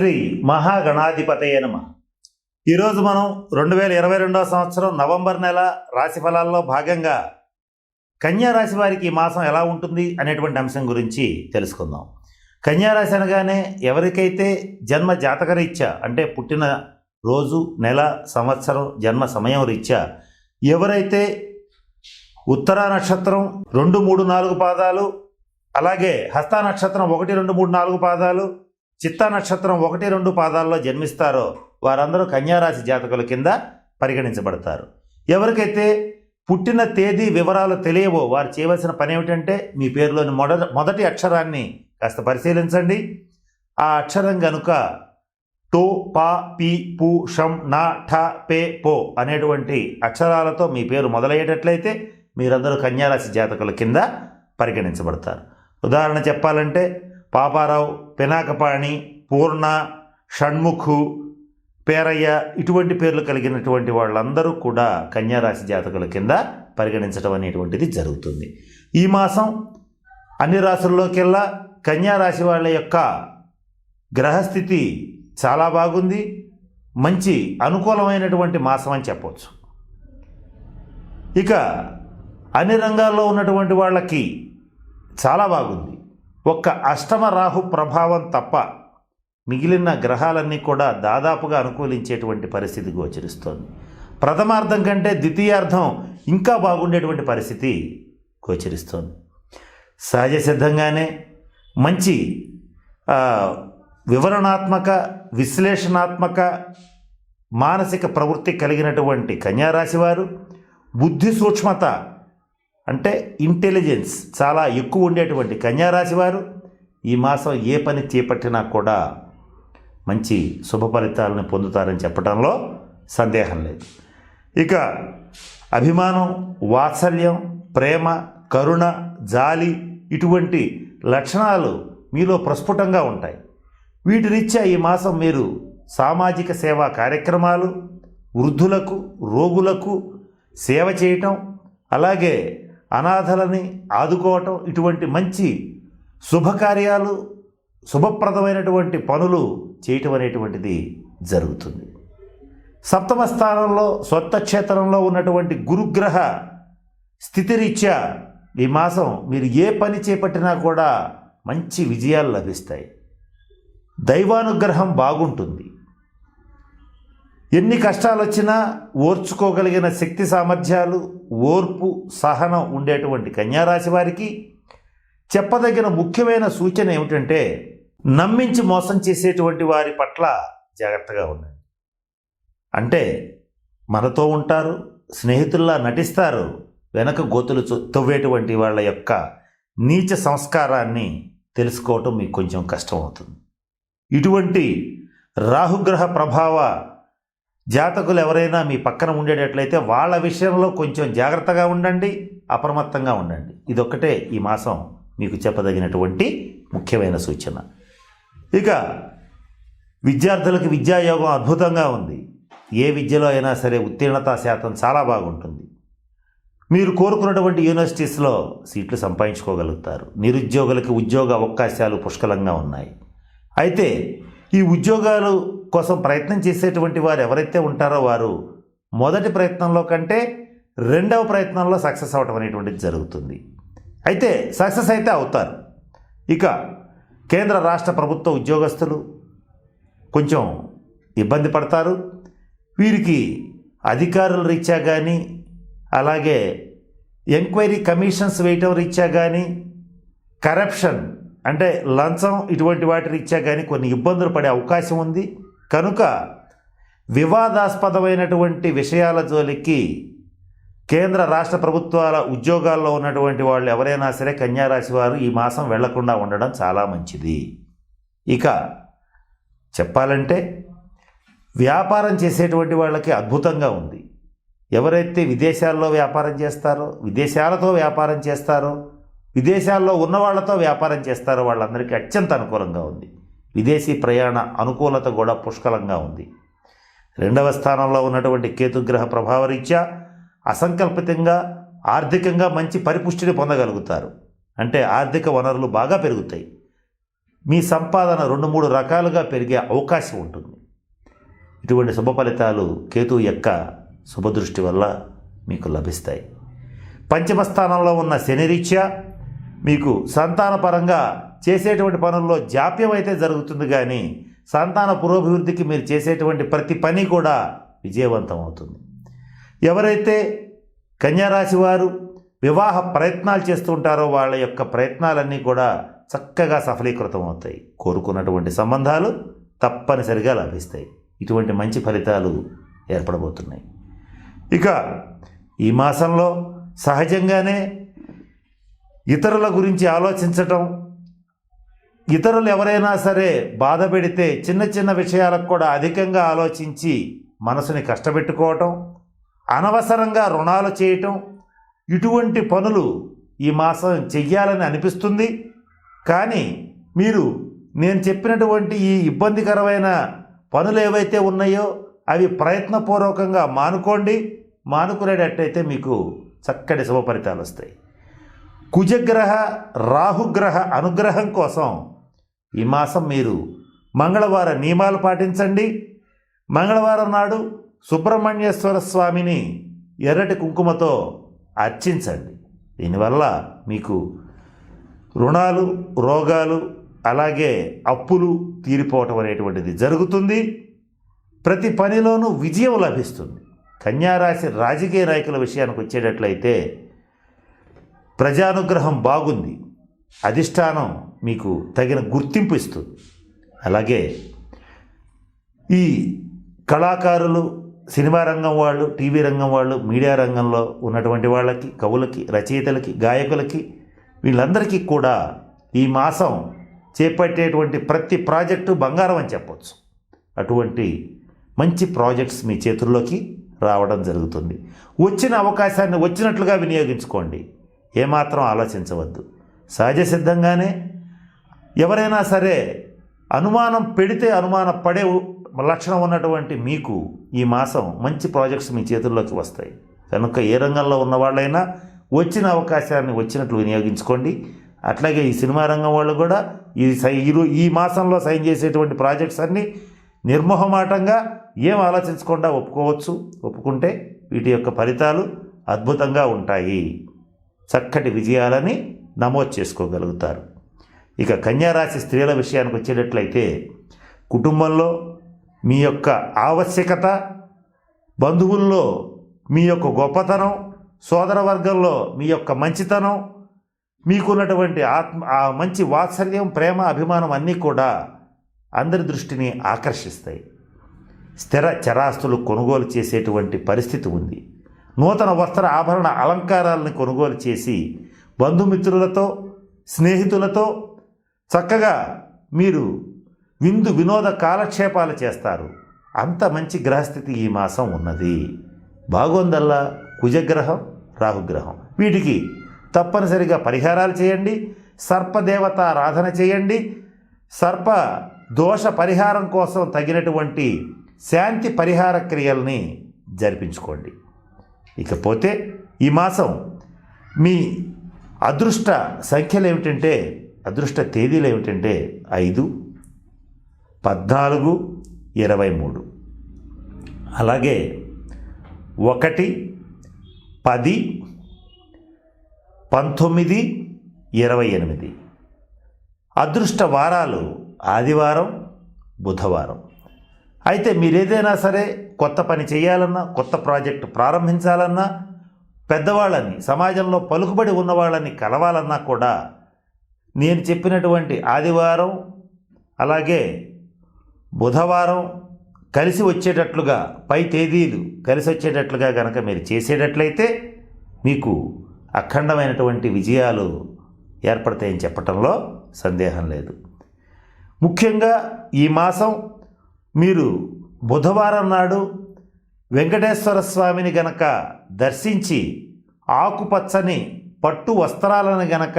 శ్రీ మహాగణాధిపతయ నమ. ఈరోజు మనం రెండు వేల ఇరవై రెండవ సంవత్సరం నవంబర్ నెల రాశి ఫలాల్లో భాగంగా కన్యా రాశి వారికి ఈ మాసం ఎలా ఉంటుంది అనేటువంటి అంశం గురించి తెలుసుకుందాం. కన్యా రాశి అనగానే ఎవరికైతే జన్మ జాతక రీత్యా అంటే పుట్టిన రోజు నెల సంవత్సరం జన్మ సమయం రీత్యా ఎవరైతే ఉత్తరా నక్షత్రం రెండు మూడు నాలుగు పాదాలు అలాగే హస్త నక్షత్రం ఒకటి రెండు మూడు నాలుగు పాదాలు చిత్తా నక్షత్రం ఒకటి రెండు పాదాల్లో జన్మిస్తారో వారందరూ కన్యారాశి జాతకుల కింద పరిగణించబడతారు. ఎవరికైతే పుట్టిన తేదీ వివరాలు తెలియవో వారు చేయవలసిన పని ఏమిటంటే మీ పేరులోని మొద మొదటి అక్షరాన్ని కాస్త పరిశీలించండి. ఆ అక్షరం గనుక టో పా పి పు షం నా ఠ పే పో అనేటువంటి అక్షరాలతో మీ పేరు మొదలయ్యేటట్లయితే మీరందరూ కన్యారాశి జాతకుల కింద పరిగణించబడతారు. ఉదాహరణ చెప్పాలంటే పాపారావు పినాకపాణి పూర్ణ షణ్ముఖు పేరయ్య ఇటువంటి పేర్లు కలిగినటువంటి వాళ్ళందరూ కూడా కన్యారాశి జాతకుల కింద పరిగణించడం అనేటువంటిది జరుగుతుంది. ఈ మాసం అన్ని రాశుల్లోకెల్లా కన్యారాశి వాళ్ళ యొక్క గ్రహస్థితి చాలా బాగుంది. మంచి అనుకూలమైనటువంటి మాసం అని చెప్పవచ్చు ఇక అన్ని రంగాల్లో ఉన్నటువంటి వాళ్ళకి చాలా బాగుంది. ఒక్క అష్టమ రాహు ప్రభావం తప్ప మిగిలిన గ్రహాలన్నీ కూడా దాదాపుగా అనుకూలించేటువంటి పరిస్థితి గోచరిస్తోంది. ప్రథమార్థం కంటే ద్వితీయార్థం ఇంకా బాగుండేటువంటి పరిస్థితి గోచరిస్తోంది. సహజ సిద్ధంగానే మంచి వివరణాత్మక విశ్లేషణాత్మక మానసిక ప్రవృత్తి కలిగినటువంటి కన్యారాశివారు బుద్ధి సూక్ష్మత అంటే ఇంటెలిజెన్స్ చాలా ఎక్కువ ఉండేటువంటి కన్యారాశి వారు. ఈ మాసం ఏ పని చేపట్టినా కూడా మంచి శుభ ఫలితాలను పొందుతారని చెప్పడంలో సందేహం లేదు. ఇక అభిమానం వాత్సల్యం ప్రేమ కరుణ జాలి ఇటువంటి లక్షణాలు మీలో ప్రస్ఫుటంగా ఉంటాయి. వీటి ఈ మాసం మీరు సామాజిక సేవా కార్యక్రమాలు వృద్ధులకు రోగులకు సేవ చేయటం అలాగే అనాథలని ఆదుకోవటం ఇటువంటి మంచి శుభకార్యాలు శుభప్రదమైనటువంటి పనులు చేయటం అనేటువంటిది జరుగుతుంది. సప్తమ స్థానంలో స్వత్త క్షేత్రంలో ఉన్నటువంటి గురుగ్రహ స్థితిరీత్యా ఈ మాసం మీరు ఏ పని చేపట్టినా కూడా మంచి విజయాలు లభిస్తాయి. దైవానుగ్రహం బాగుంటుంది. ఎన్ని కష్టాలు వచ్చినా ఓర్చుకోగలిగిన శక్తి సామర్థ్యాలు ఓర్పు సహనం ఉండేటువంటి కన్యారాశి వారికి చెప్పదగిన ముఖ్యమైన సూచన ఏమిటంటే నమ్మించి మోసం చేసేటువంటి వారి పట్ల జాగ్రత్తగా ఉండండి. అంటే మనతో ఉంటారు స్నేహితుల్లా నటిస్తారు వెనక గోతులు తవ్వేటువంటి వాళ్ళ యొక్క నీచ సంస్కారాన్ని తెలుసుకోవటం మీకు కొంచెం కష్టం అవుతుంది ఇటువంటి రాహుగ్రహ ప్రభావ జాతకులు ఎవరైనా మీ పక్కన ఉండేటట్లయితే వాళ్ళ విషయంలో కొంచెం జాగ్రత్తగా ఉండండి అప్రమత్తంగా ఉండండి. ఇదొక్కటే ఈ మాసం మీకు చెప్పదగినటువంటి ముఖ్యమైన సూచన. ఇక విద్యార్థులకు విద్యాయోగం అద్భుతంగా ఉంది. ఏ విద్యలో అయినా సరే ఉత్తీర్ణత శాతం చాలా బాగుంటుంది. మీరు కోరుకున్నటువంటి యూనివర్సిటీస్లో సీట్లు సంపాదించుకోగలుగుతారు. నిరుద్యోగులకు ఉద్యోగ అవకాశాలు పుష్కలంగా ఉన్నాయి. అయితే ఈ ఉద్యోగాలు కోసం ప్రయత్నం చేసేటువంటి వారు ఎవరైతే ఉంటారో వారు మొదటి ప్రయత్నంలో కంటే రెండవ ప్రయత్నంలో సక్సెస్ అవటం అనేటువంటిది జరుగుతుంది. అయితే సక్సెస్ అయితే అవుతారు. ఇక కేంద్ర రాష్ట్ర ప్రభుత్వ ఉద్యోగస్తులు కొంచెం ఇబ్బంది పడతారు. వీరికి అధికారుల రీత్యా కానీ అలాగే ఎంక్వైరీ కమిషన్స్ వేయటం రీత్యా కానీ కరప్షన్ అంటే లంచం ఇటువంటి వాటి రీత్యా కానీ కొన్ని ఇబ్బందులు పడే అవకాశం ఉంది. కనుక వివాదాస్పదమైనటువంటి విషయాల జోలికి కేంద్ర రాష్ట్ర ప్రభుత్వాల ఉద్యోగాల్లో ఉన్నటువంటి వాళ్ళు ఎవరైనా సరే కన్యారాశి వారు ఈ మాసం వెళ్ళకుండా ఉండడం చాలా మంచిది. ఇక చెప్పాలంటే వ్యాపారం చేసేటువంటి వాళ్ళకి అద్భుతంగా ఉంది. ఎవరైతే విదేశాల్లో వ్యాపారం చేస్తారో విదేశాలతో వ్యాపారం చేస్తారో విదేశాల్లో ఉన్న వాళ్ళతో వ్యాపారం చేస్తారో వాళ్ళందరికీ అత్యంత అనుకూలంగా ఉంది. విదేశీ ప్రయాణ అనుకూలత కూడా పుష్కలంగా ఉంది. రెండవ స్థానంలో ఉన్నటువంటి కేతుగ్రహ ప్రభావరీత్యా అసంకల్పితంగా ఆర్థికంగా మంచి పరిపుష్టిని పొందగలుగుతారు. అంటే ఆర్థిక వనరులు బాగా పెరుగుతాయి. మీ సంపాదన రెండు మూడు రకాలుగా పెరిగే అవకాశం ఉంటుంది. ఇటువంటి శుభ ఫలితాలు కేతు యొక్క శుభదృష్టి వల్ల మీకు లభిస్తాయి. పంచమ స్థానంలో ఉన్న శనిరీత్యా మీకు సంతానపరంగా చేసేటువంటి పనుల్లో జాప్యం అయితే జరుగుతుంది కానీ సంతాన పురోభివృద్ధికి మీరు చేసేటువంటి ప్రతి పని కూడా విజయవంతం అవుతుంది ఎవరైతే కన్యారాశి వారు వివాహ ప్రయత్నాలు చేస్తుంటారో వాళ్ళ యొక్క ప్రయత్నాలన్నీ కూడా చక్కగా సఫలీకృతం అవుతాయి కోరుకున్నటువంటి సంబంధాలు తప్పనిసరిగా లభిస్తాయి. ఇటువంటి మంచి ఫలితాలు ఏర్పడబోతున్నాయి. ఇక ఈ మాసంలో సహజంగానే ఇతరుల గురించి ఆలోచించటం ఇతరులు ఎవరైనా సరే బాధ పెడితే చిన్న చిన్న విషయాలకు కూడా అధికంగా ఆలోచించి మనసుని కష్టపెట్టుకోవటం అనవసరంగా రుణాలు చేయటం ఇటువంటి పనులు ఈ మాసం చెయ్యాలని అనిపిస్తుంది. కానీ మీరు నేను చెప్పినటువంటి ఈ ఇబ్బందికరమైన పనులు ఏవైతే ఉన్నాయో అవి ప్రయత్నపూర్వకంగా మానుకోండి. మానుకునేటట్టయితే మీకు చక్కటి శుభ ఫలితాలు వస్తాయి కుజగ్రహ రాహుగ్రహ అనుగ్రహం కోసం ఈ మాసం మీరు మంగళవార నియమాలు పాటించండి. మంగళవారం నాడు సుబ్రహ్మణ్యేశ్వర స్వామిని ఎర్రటి కుంకుమతో అర్చించండి. దీనివల్ల మీకు రుణాలు రోగాలు అలాగే అప్పులు తీరిపోవటం అనేటువంటిది జరుగుతుంది. ప్రతి పనిలోనూ విజయం లభిస్తుంది. కన్యారాశి రాజకీయ నాయకుల విషయానికి వచ్చేటట్లయితే ప్రజానుగ్రహం బాగుంది. అధిష్టానం మీకు తగిన గుర్తింపు ఇస్తుంది. అలాగే ఈ కళాకారులు సినిమా రంగం వాళ్ళు టీవీ రంగం వాళ్ళు మీడియా రంగంలో ఉన్నటువంటి వాళ్ళకి కవులకి రచయితలకి గాయకులకి వీళ్ళందరికీ కూడా ఈ మాసం చేపట్టేటువంటి ప్రతి ప్రాజెక్టు బంగారం అని చెప్పవచ్చు అటువంటి మంచి ప్రాజెక్ట్స్ మీ చేతుల్లోకి రావడం జరుగుతుంది. వచ్చిన అవకాశాన్ని వచ్చినట్లుగా వినియోగించుకోండి. ఏమాత్రం ఆలోచించవద్దు. సహజ సిద్ధంగానే ఎవరైనా సరే అనుమానం పెడితే అనుమానం పడే లక్షణం ఉన్నటువంటి మీకు ఈ మాసం మంచి ప్రాజెక్ట్స్ మీ చేతుల్లోకి వస్తాయి. కనుక ఏ రంగంలో ఉన్న వాళ్ళైనా వచ్చిన అవకాశాన్ని వచ్చినట్లు వినియోగించుకోండి. అట్లాగే ఈ సినిమా రంగం వాళ్ళు కూడా ఈ సై ఈ- ఈ మాసంలో సైన్ చేసేటువంటి ప్రాజెక్ట్స్ అన్నీ నిర్మోహమాటంగా ఏం ఆలోచించకుండా ఒప్పుకోవచ్చు. ఒప్పుకుంటే వీటి యొక్క ఫలితాలు అద్భుతంగా ఉంటాయి. చక్కటి విజయాలని నమోదు చేసుకోగలుగుతారు. ఇక కన్యారాశి స్త్రీల విషయానికి వచ్చేటట్లయితే కుటుంబంలో మీ యొక్క ఆవశ్యకత బంధువుల్లో మీ యొక్క గొప్పతనం సోదర వర్గంలో మీ యొక్క మంచితనం మీకున్నటువంటి ఆత్మ ఆ మంచి వాత్సల్యం ప్రేమ అభిమానం అన్నీ కూడా అందరి దృష్టిని ఆకర్షిస్తాయి. స్థిర చరాస్తులు కొనుగోలు చేసేటువంటి పరిస్థితి ఉంది. నూతన వస్త్ర ఆభరణ అలంకారాలను కొనుగోలు చేసి బంధుమిత్రులతో స్నేహితులతో చక్కగా మీరు విందు వినోద కాలక్షేపాలు చేస్తారు. అంత మంచి గ్రహస్థితి ఈ మాసం ఉన్నది. బాగోందల్లా కుజగ్రహం రాహుగ్రహం. వీటికి తప్పనిసరిగా పరిహారాలు చేయండి. సర్పదేవత ఆరాధన చేయండి. సర్ప దోష పరిహారం కోసం తగినటువంటి శాంతి పరిహార క్రియల్ని జరిపించుకోండి. ఇకపోతే ఈ మాసం మీ అదృష్ట సంఖ్యలు ఏమిటంటే అదృష్ట తేదీలు ఏమిటంటే ఐదు పద్నాలుగు ఇరవై మూడు. అలాగే ఒకటి పది పంతొమ్మిది ఇరవై ఎనిమిది. అదృష్ట వారాలు ఆదివారం బుధవారం. అయితే మీరు ఏదైనా సరే కొత్త పని చేయాలన్నా కొత్త ప్రాజెక్టు ప్రారంభించాలన్నా పెద్దవాళ్ళని సమాజంలో పలుకుబడి ఉన్నవాళ్ళని కలవాలన్నా కూడా నేను చెప్పినటువంటి ఆదివారం అలాగే బుధవారం కలిసి వచ్చేటట్లుగా పై తేదీలు కలిసి వచ్చేటట్లుగా కనుక మీరు చేసేటట్లయితే మీకు అఖండమైనటువంటి విజయాలు ఏర్పడతాయని చెప్పటంలో సందేహం లేదు. ముఖ్యంగా ఈ మాసం మీరు బుధవారం నాడు వెంకటేశ్వర స్వామిని గనక దర్శించి ఆకుపచ్చని పట్టు వస్త్రాలను గనక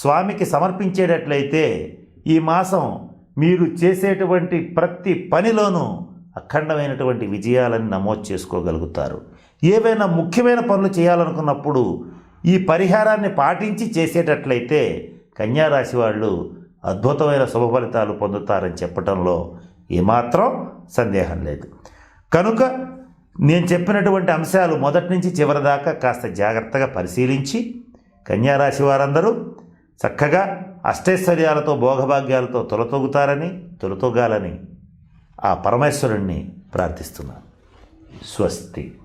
స్వామికి సమర్పించేటట్లయితే ఈ మాసం మీరు చేసేటువంటి ప్రతి పనిలోనూ అఖండమైనటువంటి విజయాలను నమోదు చేసుకోగలుగుతారు. ఏవైనా ముఖ్యమైన పనులు చేయాలనుకున్నప్పుడు ఈ పరిహారాన్ని పాటించి చేసేటట్లయితే కన్యారాశి వాళ్ళు అద్భుతమైన శుభ ఫలితాలు పొందుతారని చెప్పటంలో ఏమాత్రం సందేహం లేదు. కనుక నేను చెప్పినటువంటి అంశాలు మొదటి నుంచి చివరి దాకా కాస్త జాగ్రత్తగా పరిశీలించి కన్యారాశి వారందరూ చక్కగా అష్టైశ్వర్యాలతో భోగభాగ్యాలతో తొలతొగుతారని తొలతొగాలని ఆ పరమేశ్వరుణ్ణి ప్రార్థిస్తున్నాను. స్వస్తి.